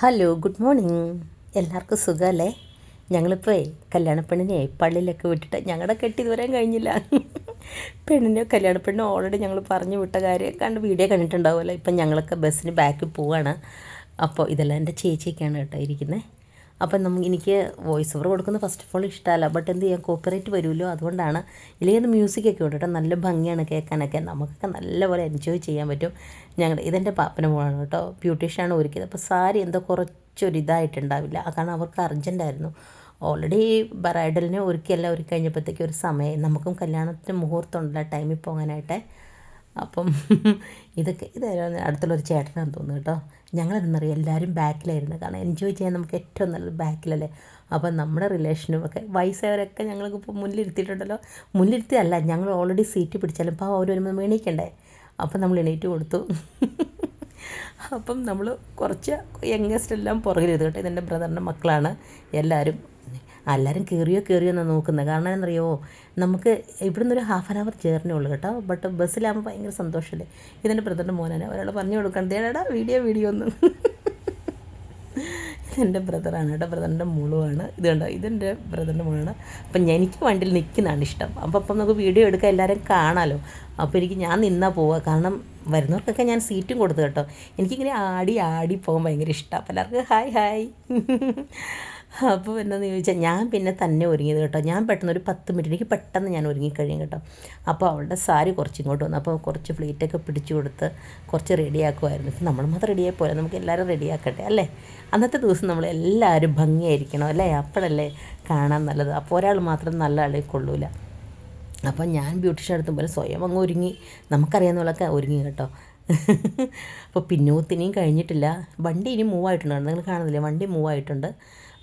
Hello good morning. എല്ലാവർക്കും സുഖമല്ലേ? ഞങ്ങളിപ്പോൾ കല്യാണപ്പെണ്ണിനെ പള്ളിയിലൊക്കെ വിട്ടിട്ട് ഞങ്ങളുടെ കെട്ടി വരാൻ കഴിഞ്ഞില്ല. പെണ്ണിനെ കല്യാണപ്പെണ്ണിനെ ഓൾറെഡി ഞങ്ങൾ പറഞ്ഞു വിട്ട കാര്യം കണ്ട് വീഡിയോ കണ്ടിട്ടുണ്ടാവുമല്ലോ. ഇപ്പം ഞങ്ങളൊക്കെ ബസ്സിന് ബാക്കിൽ പോവാണ്. അപ്പോൾ ഇതെല്ലാം എന്റെ ചേച്ചിയൊക്കെയാണ് കേട്ടോ ഇരിക്കുന്നത്. അപ്പം നമുക്ക് എനിക്ക് വോയിസ് ഓവർ കൊടുക്കുന്നത് ഫസ്റ്റ് ഓഫ് ഓൾ ഇഷ്ടമല്ല ബട്ട് എന്ത് ചെയ്യാം? കോപ്പറേറ്റ് വരുമല്ലോ. അതുകൊണ്ടാണ് ഇല്ലെങ്കിൽ മ്യൂസിക്കൊക്കെ ഉണ്ട് കേട്ടോ. നല്ല ഭംഗിയാണ് കേൾക്കാനൊക്കെ. നമുക്കൊക്കെ നല്ലപോലെ എൻജോയ് ചെയ്യാൻ പറ്റും. ഞങ്ങളുടെ ഇതെന്റെ പാപ്പന മോളാണ് കേട്ടോ. ബ്യൂട്ടീഷ്യനാണ് ഒരുക്കിയത്. അപ്പോൾ സാരി എന്തോ കുറച്ചൊരിതായിട്ടുണ്ടാവില്ല. കാരണം അവർക്ക് അർജന്റായിരുന്നു ഓൾറെഡി ബ്രൈഡലിനെ ഒരുക്കിയെല്ലാം. ഒരുക്കി കഴിഞ്ഞപ്പോഴത്തേക്ക് ഒരു സമയം നമുക്കും കല്യാണത്തിന് മുഹൂർത്തം ഉണ്ടല്ലോ. ടൈമിൽ പോകാനായിട്ട്. അപ്പം ഇതൊക്കെ ഇത് അടുത്തുള്ളൊരു ചേട്ടനാണെന്ന് തോന്നുന്നു കേട്ടോ. ഞങ്ങളെന്നറിയാം എല്ലാവരും ബാക്കിലായിരുന്നു. കാരണം എൻജോയ് ചെയ്യാൻ നമുക്ക് ഏറ്റവും നല്ലത് ബാക്കിലല്ലേ. അപ്പം നമ്മുടെ റിലേഷനും ഒക്കെ വയസ്സായവരൊക്കെ ഞങ്ങൾക്ക് ഇപ്പോൾ മുന്നിലിരുത്തിയിട്ടുണ്ടല്ലോ. മുന്നിലിരുത്തിയല്ല ഞങ്ങൾ ഓൾറെഡി സീറ്റ് പിടിച്ചാലും അപ്പോൾ അവർ വരുമ്പോൾ എണീക്കണ്ടേ? അപ്പം നമ്മൾ എണീറ്റ് കൊടുത്തു. അപ്പം നമ്മൾ കുറച്ച് യങ്ങസ്റ്റ് എല്ലാം കേട്ടോ. ഇതെന്റെ ബ്രദറിന്റെ മക്കളാണ്. എല്ലാവരും എല്ലാവരും കയറിയോ കയറിയോ എന്നാണ് നോക്കുന്നത് കാരണം എന്നറിയോ നമുക്ക് ഇവിടുന്ന് ഒരു ഹാഫ് ആൻ അവർ ജേർണി ഉള്ളൂ കേട്ടോ. ബട്ട് ബസ്സിലാകുമ്പോൾ ഭയങ്കര സന്തോഷമല്ലേ ഇതെന്റെ ബ്രദറിന്റെ മോനാണ്. ഒരാൾ പറഞ്ഞു കൊടുക്കണം. ദേടാ വീഡിയോ വീഡിയോ ഒന്ന് ഇതെന്റെ ബ്രദറാണ് കേട്ടോ. ബ്രദറിന്റെ മുളുവാണ് ഇത് കണ്ടോ? ഇതെന്റെ ബ്രദറിന്റെ മുളാണ്. അപ്പം എനിക്ക് വണ്ടിയിൽ നിൽക്കുന്നതാണ് ഇഷ്ടം. അപ്പം അപ്പം നമുക്ക് വീഡിയോ എടുക്കാൻ എല്ലാവരും കാണാമല്ലോ അപ്പോൾ എനിക്ക് ഞാൻ നിന്നാൽ പോവുക കാരണം വരുന്നവർക്കൊക്കെ ഞാൻ സീറ്റും കൊടുത്തു കേട്ടോ. എനിക്കിങ്ങനെ ആടി ആടി പോകാൻ ഭയങ്കര ഇഷ്ടമാണ് അപ്പം എല്ലാവർക്കും ഹായ് ഹായ് അപ്പോൾ എന്താണെന്ന് ചോദിച്ചാൽ ഞാൻ പിന്നെ തന്നെ ഒരുങ്ങിയത് കേട്ടോ. ഞാൻ പെട്ടെന്ന് ഒരു പത്ത് മിനിറ്റ് എനിക്ക് പെട്ടെന്ന് ഞാൻ ഒരുങ്ങിക്കഴിയും കേട്ടോ. അപ്പോൾ അവളുടെ സാരി കുറച്ച് ഇങ്ങോട്ട് വന്നു. അപ്പോൾ കുറച്ച് ഫ്ലീറ്റൊക്കെ പിടിച്ചു കൊടുത്ത് കുറച്ച് റെഡിയാക്കുമായിരുന്നു ഇപ്പം നമ്മൾ മാത്രം റെഡിയായി പോലെ നമുക്ക് എല്ലാവരും റെഡിയാക്കട്ടെ അല്ലേ? അന്നത്തെ ദിവസം നമ്മൾ എല്ലാവരും ഭംഗിയായിരിക്കണം അല്ലേ? അപ്പോഴല്ലേ കാണാൻ നല്ലത്. അപ്പോൾ ഒരാൾ മാത്രം നല്ല ആളെ കൊള്ളൂല. അപ്പോൾ ഞാൻ ബ്യൂട്ടീഷ്യൻ പോലെ സ്വയം അങ്ങ് ഒരുങ്ങി. നമുക്കറിയാവുന്ന പോലൊക്കെ ഒരുങ്ങി കേട്ടോ. അപ്പോൾ പിന്നോത്തിനെയും കഴിഞ്ഞിട്ടില്ല. വണ്ടി ഇനി മൂവ് ആയിട്ടുണ്ട്. നിങ്ങൾ കാണുന്നില്ലേ? വണ്ടി മൂവ് ആയിട്ടുണ്ട്.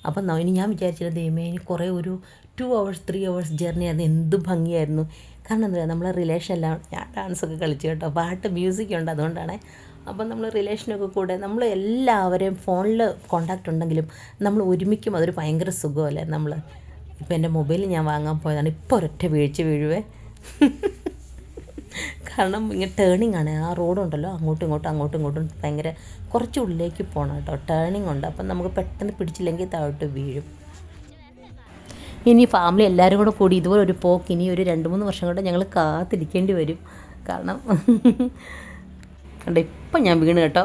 അപ്പം ഇനി ഞാൻ വിചാരിച്ചില്ല ദൈവമേ ഇനി കുറേ ഒരു two hours three hours journey ആയിരുന്നു. എന്ത് ഭംഗിയായിരുന്നു. കാരണം എന്താ നമ്മളെ റിലേഷൻ എല്ലാം ഞാൻ ഡാൻസൊക്കെ കളിച്ചു കേട്ടോ. പാട്ട് മ്യൂസിക് ഉണ്ട് അതുകൊണ്ടാണ്. അപ്പം നമ്മൾ റിലേഷനൊക്കെ കൂടെ നമ്മൾ എല്ലാവരെയും ഫോണിൽ കോണ്ടാക്റ്റ് ഉണ്ടെങ്കിലും നമ്മൾ ഒരുമിക്കും അതൊരു ഭയങ്കര സുഖമല്ലേ നമ്മൾ ഇപ്പം എന്റെ മൊബൈൽ ഞാൻ വാങ്ങാൻ പോയതാണ്. ഇപ്പോൾ ഒരൊറ്റ വീഴ്ച വീഴുവേ. കാരണം ഇങ്ങനെ ടേണിംഗ് ആണ്. ആ റോഡുണ്ടല്ലോ അങ്ങോട്ടും ഇങ്ങോട്ടും അങ്ങോട്ടും ഇങ്ങോട്ടും ഭയങ്കര കുറച്ച് ഉള്ളിലേക്ക് പോകണം കേട്ടോ. ടേണിംഗ് ഉണ്ട്. അപ്പം നമുക്ക് പെട്ടെന്ന് പിടിച്ചില്ലെങ്കിൽ താഴോട്ട് വീഴും. ഇനി ഫാമിലി എല്ലാവരും കൂടെ കൂടി ഇതുപോലെ ഒരു പോക്ക് ഇനി ഒരു രണ്ട് മൂന്ന് വർഷം കൂടെ ഞങ്ങൾ കാത്തിരിക്കേണ്ടി വരും. കാരണം കണ്ടോ ഇപ്പം ഞാൻ വീണ് കേട്ടോ.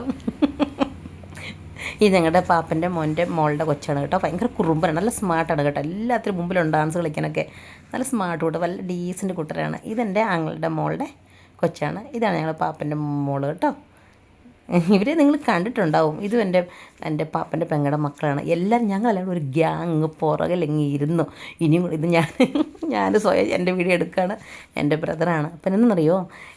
ഈ ഞങ്ങളുടെ പാപ്പന്റെ മോന്റെ മോളുടെ കൊച്ചാണ് കേട്ടോ. ഭയങ്കര കുറുമ്പനാണ്. നല്ല സ്മാർട്ടാണ് കേട്ടോ. എല്ലാത്തിനും മുമ്പിലുണ്ട് ഡാൻസ് കളിക്കാനൊക്കെ നല്ല സ്മാർട്ട് കൂട്ടോ നല്ല ഡീസന്റ് കൂട്ടരാണ്. ഇതെന്റെ ആങ്ങളുടെ മോളുടെ കൊച്ചാണ്. ഇതാണ് ഞങ്ങളുടെ പാപ്പന്റെ മോൾ കേട്ടോ. ഇവരെ നിങ്ങൾ കണ്ടിട്ടുണ്ടാവും. ഇതും എന്റെ എന്റെ പാപ്പന്റെ പെങ്ങളുടെ മക്കളാണ്. എല്ലാം ഞങ്ങളെല്ലാവരും ഒരു ഗ്യാങ് പുറകിലെങ്ങി ഇരുന്നു ഇനിയും കൂടി ഇത് ഞാൻ ഞാൻ സ്വയം എന്റെ വീഡിയോ എടുക്കുകയാണ്. എന്റെ ബ്രദറാണ് അപ്പം എന്നറിയോ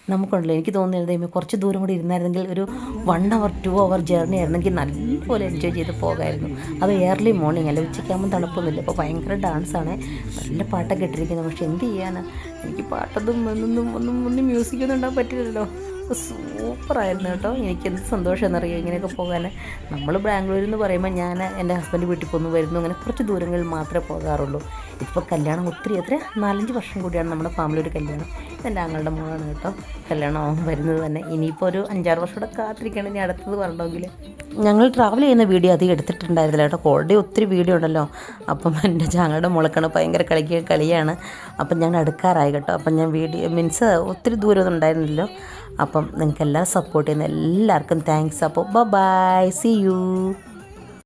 നമുക്കുണ്ടല്ലോ എനിക്ക് തോന്നുന്നത് ദൈവമേ കുറച്ച് ദൂരം കൂടി ഇരുന്നായിരുന്നെങ്കിൽ ഒരു one hour two hour journey ആയിരുന്നെങ്കിൽ നല്ലപോലെ എൻജോയ് ചെയ്ത് പോകാമായിരുന്നു അത് ഏർലി മോർണിംഗ് അല്ല? ഉച്ചയ്ക്കാകുമ്പോൾ തണുപ്പൊന്നുമില്ല. അപ്പോൾ ഭയങ്കര ഡാൻസാണ് നല്ല പാട്ടൊക്കെ ഇട്ടിരിക്കുന്നത് പക്ഷെ എന്ത് ചെയ്യാനാണ് എനിക്ക് പാട്ടൊന്നും ഒന്നും ഒന്നും ഒന്നും മ്യൂസിക്കൊന്നും ഉണ്ടാകാൻ പറ്റില്ലല്ലോ. സൂപ്പറായിരുന്നു കേട്ടോ. എനിക്ക് എന്ത് സന്തോഷം അറിയാം ഇങ്ങനെയൊക്കെ പോകാൻ നമ്മൾ ബാംഗ്ലൂരിൽ നിന്ന് പറയുമ്പോൾ ഞാൻ എന്റെ ഹസ്ബൻഡ് വീട്ടിൽ പോകുന്നു വരുന്നു. അങ്ങനെ കുറച്ച് ദൂരങ്ങളിൽ മാത്രമേ പോകാറുള്ളൂ. ഇപ്പോൾ കല്യാണം ഒത്തിരി എത്ര? നാലഞ്ച് വർഷം കൂടിയാണ് നമ്മുടെ ഫാമിലി ഒരു കല്യാണം. ഇതെന്റെ ആങ്ങളുടെ മോളാണ് കേട്ടോ. കല്യാണം വരുന്നത് തന്നെ. ഇനിയിപ്പോൾ ഒരു അഞ്ചാറ് വർഷം കൂടെ കാത്തിരിക്കണം ഇനി അടുത്തത് വരണമെങ്കിൽ. ഞങ്ങൾ ട്രാവൽ ചെയ്യുന്ന വീഡിയോ അധികം എടുത്തിട്ടുണ്ടായിരുന്നില്ല കേട്ടോ. ഓൾറെഡി ഒത്തിരി വീഡിയോ ഉണ്ടല്ലോ. അപ്പം എന്റെ ചാങ്ങളുടെ മുളക്കാണ് ഭയങ്കര കളിക്കുക കളിയാണ്. അപ്പം ഞങ്ങൾ അടുക്കാറായി കേട്ടോ. അപ്പം ഞാൻ വീഡിയോ മീൻസ് ഒത്തിരി ദൂരമൊന്നും ഉണ്ടായിരുന്നില്ലല്ലോ. അപ്പം നിങ്ങൾക്ക് എല്ലാവരും സപ്പോർട്ട് ചെയ്യുന്ന എല്ലാവർക്കും താങ്ക്സ് അപ്പോൾ ബൈ സി യു